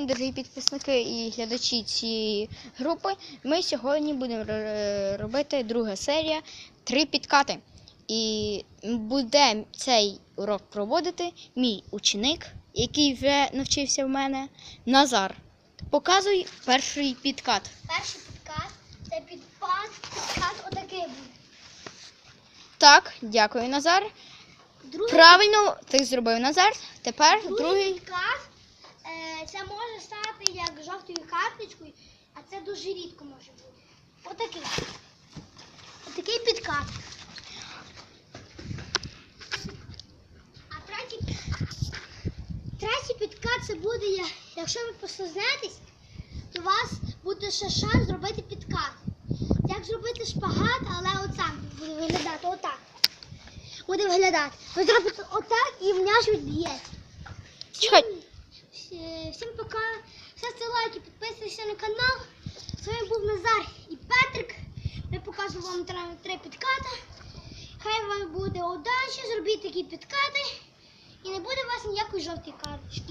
день, дорогі підписники і глядачі цієї групи. Ми сьогодні будемо робити друга серія Три підкати. І буде цей урок проводити мій ученик, який вже навчився в мене, Назар. Показуй перший підкат. Перший підкат це підпад, підкат отакий буде. Так, дякую, Назар. Другий, Правильно, ти зробив Назар. Тепер другий другий. підкат е, це може стати як жовтою карточкою, а це дуже рідко може бути. Отакий. Отакий підкат. А третій, третій підкат це буде, якщо ви послизнетесь, то у вас буде ще шанс зробити підкат. Як зробити шпагат, але отак буде виглядати, отак. Буде виглядати. Ви зробите отак і в м'яч відб'ється. Чекай. Всім пока. Ставте лайки, підписуйтесь на канал. З вами був Назар і Петрик. Я показую вам три підкати. Хай вам буде удачі, зробіть такі підкати. І не буде у вас ніякої жовтої карточки.